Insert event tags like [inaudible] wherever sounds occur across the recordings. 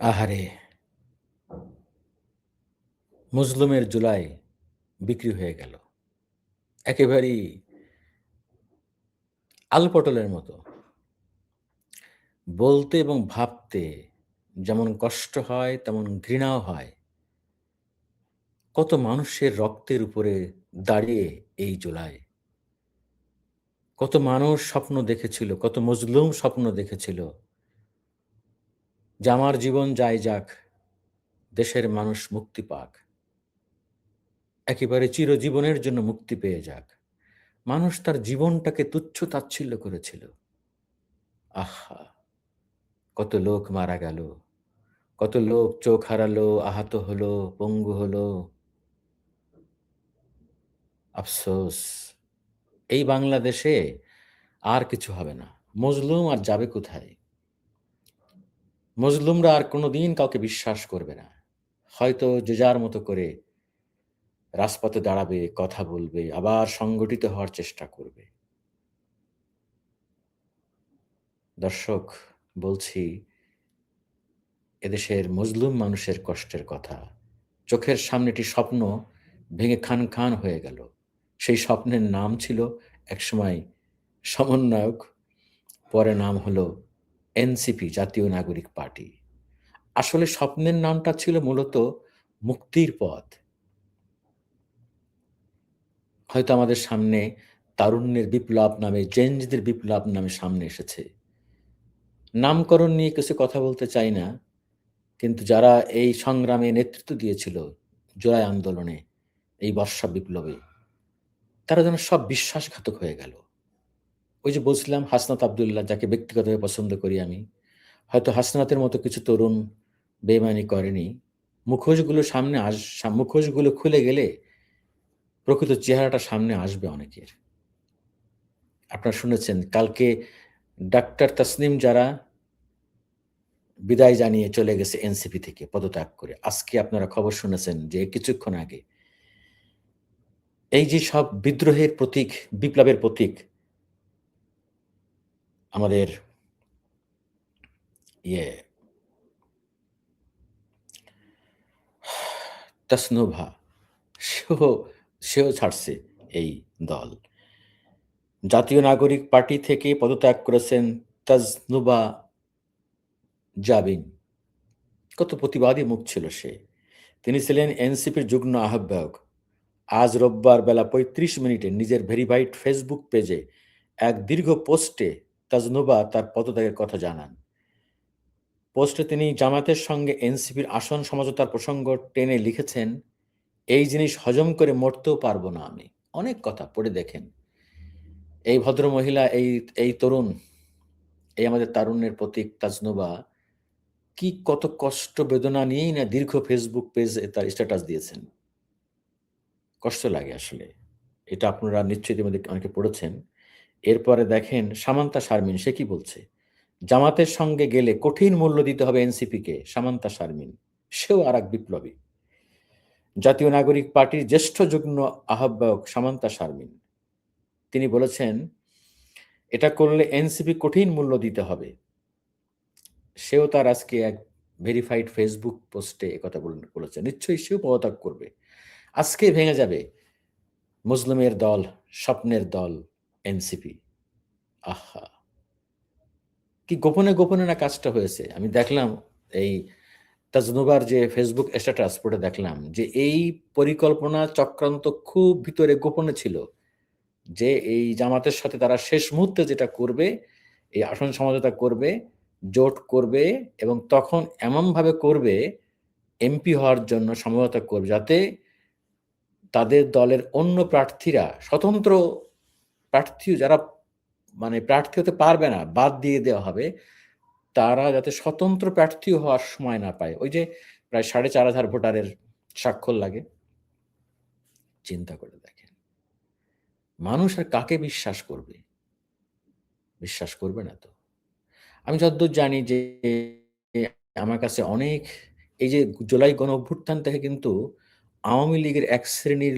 আহারে! মজলুমের জুলাই বিক্রি হয়ে গেল। একেবারেই আলপটলের মতো। বলতে এবং ভাবতে যেমন কষ্ট হয় তেমন ঘৃণাও হয়। কত মানুষের রক্তের উপরে দাঁড়িয়ে এই জুলাই। কত মানুষ স্বপ্ন দেখেছিল, কত মজলুম স্বপ্ন দেখেছিল। যে আমার জীবন যাই যাক, দেশের মানুষ মুক্তি পাক। একেবারে চিরজীবনের জন্য মুক্তি পেয়ে যাক। মানুষ তার জীবনটাকে তুচ্ছ তাচ্ছিল্য করেছিল। আহা! কত লোক মারা গেল। কত লোক চোখ হারালো, আহত হলো, পঙ্গু হলো। আফসোস! এই বাংলাদেশে আর কিছু হবে না। মজলুম আর যাবে কোথায়? মজলুমরা আর কোনোদিন কাউকে বিশ্বাস করবে না। হয়তো যে যার মতো করে রাজপথে দাঁড়াবে, কথা বলবে, আবার সংগঠিত হওয়ার চেষ্টা করবে। দর্শক বলছি এদেশের মজলুম মানুষের কষ্টের কথা। চোখের সামনে একটি স্বপ্ন ভেঙে খান, খান হয়ে গেল। সেই স্বপ্নের নাম ছিল একসময় সমন্বয়ক, পরে নাম হলো এনসিপি জাতীয় নাগরিক পার্টি। আসলে স্বপ্নের নামটা ছিল মূলত মুক্তির পথ। হয়তো আমাদের সামনে তারুণ্যের বিপ্লব নামে জেঞ্জদের বিপ্লব নামে সামনে এসেছে। নামকরণ নিয়ে কিছু কথা বলতে চাই না। কিন্তু যারা এই সংগ্রামে নেতৃত্ব দিয়েছিল জুলাই আন্দোলনে, এই বর্ষা বিপ্লবে, তারা যেন সব বিশ্বাসঘাতক হয়ে গেল। ওই যে বলছিলাম হাসনাত আবদুল্লাহ যাকে ব্যক্তিগতভাবে পছন্দ করি আমি। হয়তো হাসনাতের মতো কিছু তরুণ বেইমানি করেনি। মুখোশগুলো সামনে আস মুখোশগুলো খুলে গেলে প্রকৃত চেহারাটা সামনে আসবে অনেকের। আপনারা শুনেছেন কালকে ডাক্তার তাসনিম যারা বিদায় জানিয়ে চলে গেছে এনসিপি থেকে পদত্যাগ করে। আজকে আপনারা খবর শুনেছেন যে কিছুক্ষণ আগে এই যে সব বিদ্রোহের প্রতীক, বিপ্লবের প্রতীক আমাদের ইয়ে তাসনুভা, সেও সেও ছাড়ছে এই দল। জাতীয় নাগরিক পার্টি থেকে পদত্যাগ করেছেন তাজনুবা জাবিন। কত প্রতিবাদী মুখ ছিল সে। তিনি ছিলেন এনসিপির যুগ্ম আহ্বায়ক। আজ রোববার বেলা ৩৫ মিনিটে নিজের ভেরিফাইড ফেসবুক পেজে এক দীর্ঘ পোস্টে তাজনুবা তার পদত্যাগের কথা জানান। পোস্টে তিনি জামাতের সঙ্গে এনসিপির আসন সমঝোতার প্রসঙ্গ টেনে লিখেছেন, এই জিনিস হজম করে মরতেও পারব না আমি। অনেক কথা পড়ে দেখেন। এই ভদ্র মহিলা এই এই তরুণ, এই আমাদের তারুণ্যের প্রতীক তাজনুবা কি কত কষ্ট বেদনা নিয়েই না দীর্ঘ ফেসবুক পেজে তার স্ট্যাটাস দিয়েছেন। কষ্ট লাগে আসলে। এটা আপনারা নিশ্চয়ই অনেকে পড়েছেন। এরপরে দেখেন সামান্তা শারমিন সে কি বলছে? জামাতের সঙ্গে গেলে কঠিন মূল্য দিতে হবে এনসিপিকে সামান্তা শারমিন। সেও আর এক বিপ্লবী। জাতীয় নাগরিক পার্টির জ্যেষ্ঠ যুগ্ম আহ্বায়ক সামান্তা শারমিন। তিনি বলেছেন, এটা করলে এনসিপি কঠিন মূল্য দিতে হবে। সেও তার আজকে এক ভেরিফাইড ফেসবুক পোস্টে একথা বলেছে। নিশ্চয়ই সেও পদত্যাগ করবে। আজকে ভেঙে যাবে মুসলিমের দল, স্বপ্নের দল এনসিপি। আহা! কি গোপনে, গোপনে না কাজটা হয়েছে। আমি দেখলাম এই তাজনুবার যে ফেসবুক স্ট্যাটাস পড়ে দেখলাম যে এই পরিকল্পনা চক্রান্ত খুব ভিতরে গোপনে ছিল। যে এই জামাতের সাথে তারা শেষ মুহূর্তে যেটা করবে, এই আসন সমঝোতা করবে, জোট করবে এবং তখন এমনভাবে করবে এমপি হওয়ার জন্য সমঝোতা করবে যাতে তাদের দলের অন্য প্রার্থীরা স্বতন্ত্র প্রার্থী যারা মানে প্রার্থী হতে পারবে না, বাদ দিয়ে দেওয়া হবে। তারা যাতে স্বতন্ত্র প্রার্থী হওয়ার সময় না পায়। ওই যে প্রায় সাড়ে চার হাজার ভোটারের স্বাক্ষর লাগে। চিন্তা করে দেখেন। মানুষ আর কাকে বিশ্বাস করবে? বিশ্বাস করবে না তো। আমি যতদূর জানি যে আমার কাছে অনেক এই যে জুলাই গণ অভ্যুত্থান থেকে কিন্তু আওয়ামী লীগের এক শ্রেণির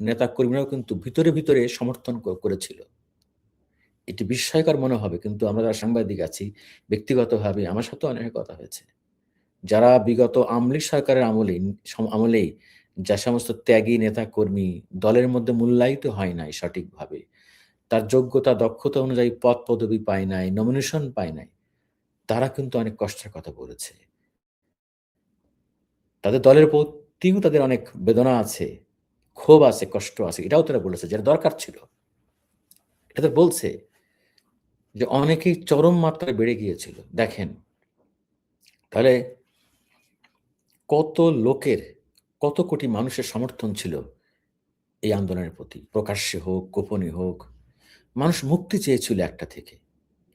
নেতাকর্মীরাও কিন্তু ভিতরে, ভিতরে সমর্থন করেছিল। এটি বিস্ময়কর মনে হবে কিন্তু আমরা যারা সাংবাদিক আছি ব্যক্তিগতভাবে আমার সাথেও অনেক কথা হয়েছে। যারা বিগত আমলি সরকারের আমলে আমলেই যা সমস্ত ত্যাগী নেতা কর্মী দলের মধ্যে মূল্যায়িত হয় নাই সঠিকভাবে তার যোগ্যতা দক্ষতা অনুযায়ী পদ পদবি পায় নাই নমিনেশন পায় নাই তারা কিন্তু অনেক কষ্টের কথা বলেছে তাদের দলের প্রতিও তাদের অনেক বেদনা আছে ক্ষোভ আছে, কষ্ট আছে, এটাও তারা বলেছে যেটা দরকার ছিল। এটা তো বলছে যে অনেকেই চরম মাত্রায় বেড়ে গিয়েছিল। দেখেন, তাহলে কত লোকের, কত কোটি মানুষের সমর্থন ছিল এই আন্দোলনের প্রতি? প্রকাশ্যে হোক, গোপনে হোক, মানুষ মুক্তি চেয়েছিল একটা থেকে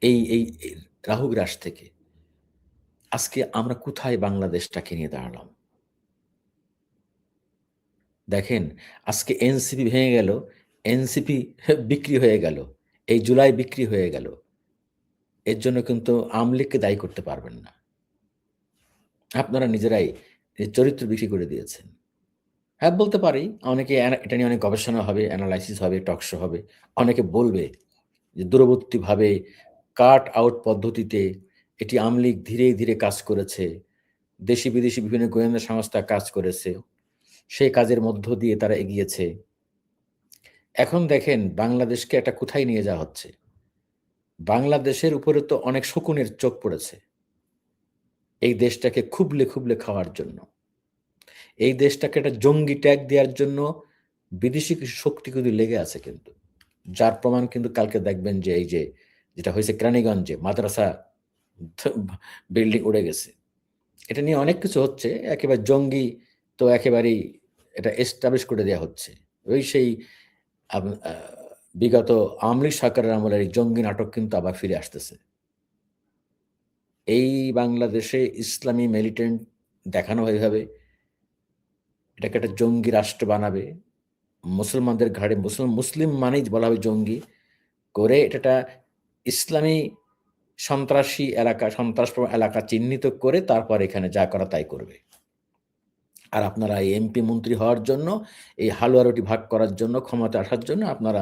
এই এই রাহুগ্রাস থেকে। আজকে আমরা কোথায় বাংলাদেশটাকে নিয়ে দাঁড়ালাম? দেখেন, আজকে এনসিপি ভেঙে গেল, এনসিপি [laughs] বিক্রি হয়ে গেল, এই জুলাই বিক্রি হয়ে গেল। এর জন্য কিন্তু আমলিগকে দায়ী করতে পারবেন না। আপনারা নিজেরাই চরিত্র বিক্রি করে দিয়েছেন। হ্যাঁ বলতে পারি, অনেকে এটা নিয়ে অনেক গবেষণা হবে অ্যানালাইসিস হবে টকশো হবে। অনেকে বলবে যে দূরবর্তীভাবে কাট আউট পদ্ধতিতে এটি আমলিগ ধীরে ধীরে কাজ করেছে দেশি বিদেশি বিভিন্ন গোয়েন্দা সংস্থা কাজ করেছে। সেই কাজের মধ্য দিয়ে তারা এগিয়েছে। এখন দেখেন বাংলাদেশকে একটা কোথায় নিয়ে যাওয়া হচ্ছে? বাংলাদেশের উপরে তো অনেক শকুনের চোখ পড়েছে। এই দেশটাকে খুবলে খুবলে খাওয়ার জন্য। এই দেশটাকে একটা জঙ্গি ট্যাগ দেওয়ার জন্য বিদেশি কিছু শক্তি কিন্তু লেগে আছে কিন্তু। যার প্রমাণ কিন্তু কালকে দেখবেন যে এই যে, যেটা হয়েছে ক্রানীগঞ্জে মাদ্রাসা বিল্ডিং উড়ে গেছে। এটা নিয়ে অনেক কিছু হচ্ছে। একেবারে জঙ্গি তো একেবারেই এটা এস্টাবলিশ করে দেওয়া হচ্ছে। ওই সেই বিগত আমলি সরকারের আমলের এই জঙ্গি নাটক কিন্তু আবার ফিরে আসতেছে। এই বাংলাদেশে ইসলামী মিলিটেন্ট দেখানো এইভাবে এটাকে একটা জঙ্গি রাষ্ট্র বানাবে। মুসলমানদের ঘাড়ে মুসলিম মুসলিম মানেই বলা হবে জঙ্গি। করে এটা ইসলামী সন্ত্রাসী এলাকা সন্ত্রাস এলাকা চিহ্নিত করে তারপর এখানে যা করা তাই করবে। আর আপনারা এই এমপি মন্ত্রী হওয়ার জন্য, এই হালুয়া রুটি ভাগ করার জন্য ক্ষমতা আসার জন্য আপনারা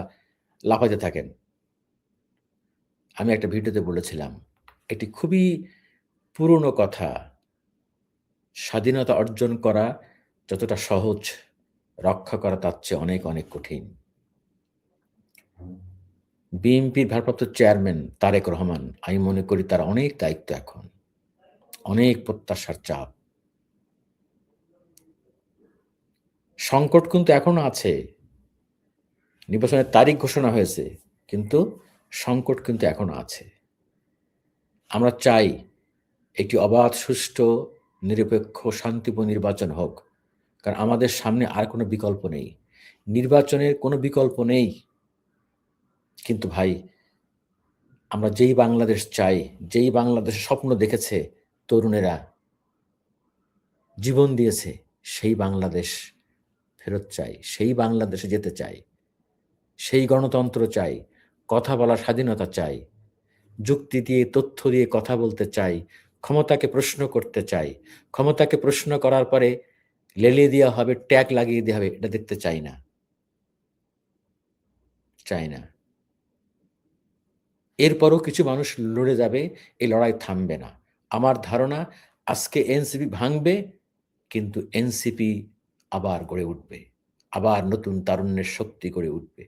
লাফাতে থাকেন। আমি একটা ভিডিওতে বলেছিলাম এটি খুবই পুরনো কথা, স্বাধীনতা অর্জন করা, যতটা সহজ, রক্ষা করা তার চেয়ে অনেক অনেক কঠিন। বিএনপির ভারপ্রাপ্ত চেয়ারম্যান তারেক রহমান, আমি মনে করি তার অনেক দায়িত্ব এখন, অনেক প্রত্যাশার চাপ। সংকট কিন্তু এখনও আছে। নির্বাচনের তারিখ ঘোষণা হয়েছে, কিন্তু সংকট কিন্তু এখনও আছে। আমরা চাই একটি অবাধ, সুষ্ঠু, নিরপেক্ষ, শান্তিপূর্ণ নির্বাচন হোক। কারণ আমাদের সামনে আর কোনো বিকল্প নেই। নির্বাচনের কোনো বিকল্প নেই। কিন্তু ভাই, আমরা যেই বাংলাদেশ চাই, যেই বাংলাদেশের স্বপ্ন দেখেছে তরুণেরা, জীবন দিয়েছে সেই বাংলাদেশ। ফেরত চাই, সেই বাংলাদেশে যেতে চাই, সেই গণতন্ত্র চাই, কথা বলার স্বাধীনতা চাই, যুক্তি দিয়ে, তথ্য দিয়ে কথা বলতে চাই, ক্ষমতাকে প্রশ্ন করতে চাই, ক্ষমতাকে প্রশ্ন করার পরে লেলিয়ে দেওয়া হবে, ট্যাগ লাগিয়ে দেওয়া হবে, এটা দেখতে চাই না। চাই না। এরপরও কিছু মানুষ লড়ে যাবে, এই লড়াই থামবে না। আমার ধারণা, আজকে এনসিপি ভাঙবে, কিন্তু এনসিপি আবার গড়ে উঠবে। আবার নতুন তারুণ্যের শক্তি গড়ে উঠবে।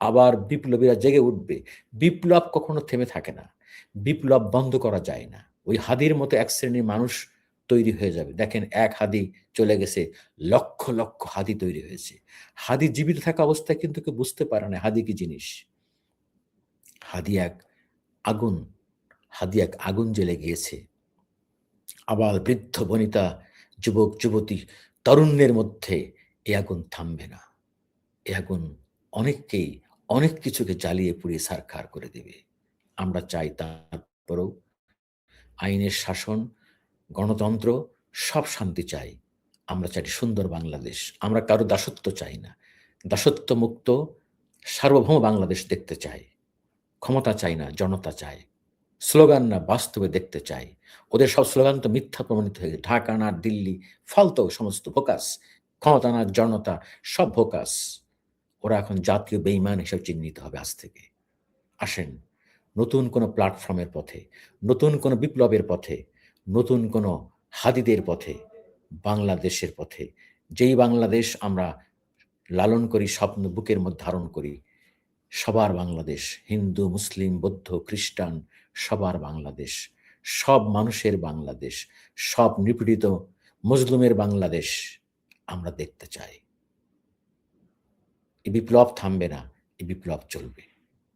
আবার বিপ্লবীরা জেগে উঠবে। বিপ্লব কখনো থেমে থাকে না। বিপ্লব বন্ধ করা যায় না। ওই হাদির মতো এক শ্রেণির মানুষ তৈরি হয়ে যাবে। দেখেন, এক হাদি চলে গেছে, লক্ষ লক্ষ হাদি তৈরি হয়েছে। হাদি জীবিত থাকা অবস্থায় কিন্তু কেউ বুঝতে পারে না হাদি কি জিনিস। হাদি এক আগুন, হাদি এক আগুন জ্বেলে গিয়েছে। আবার বৃদ্ধ বনিতা, যুবক, যুবতী তরুণের মধ্যে এ আগুন থামবে না। এ আগুন অনেককেই অনেক কিছুকে জ্বালিয়ে পুড়িয়ে সারখার করে দেবে। আমরা চাই তারপরেও আইনের শাসন, গণতন্ত্র, সব শান্তি চাই। আমরা চাই সুন্দর বাংলাদেশ। আমরা কারও দাসত্ব চাই না। দাসত্ব মুক্ত সার্বভৌম বাংলাদেশ দেখতে চাই। ক্ষমতা চাই না, জনতা চাই। স্লোগান না বাস্তবে দেখতে চাই ওদের সব স্লোগান তো মিথ্যা প্রমাণিত হয়ে ঢাকা, না দিল্লি, ফালতো সমস্ত ভোকাস ক্ষমতা, না জনতা, সব ভোকাস ওরা এখন জাতীয় বেইমান হিসেবে চিহ্নিত হবে আজ থেকে। আসেন, নতুন কোনো প্ল্যাটফর্মের পথে, নতুন কোনো বিপ্লবের পথে, নতুন কোনো হাদিদের পথে, বাংলাদেশের পথে। যেই বাংলাদেশ আমরা লালন করি, স্বপ্ন বুকের মধ্যে ধারণ করি সবার বাংলাদেশ, হিন্দু, মুসলিম, বৌদ্ধ, খ্রিস্টান, সবার বাংলাদেশ, সব মানুষের বাংলাদেশ, সব নিপীড়িত মজলুমের বাংলাদেশ আমরা দেখতে চাই। এ বিপ্লব থামবে না, এ বিপ্লব চলবে।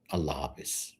আল্লাহ হাফেজ।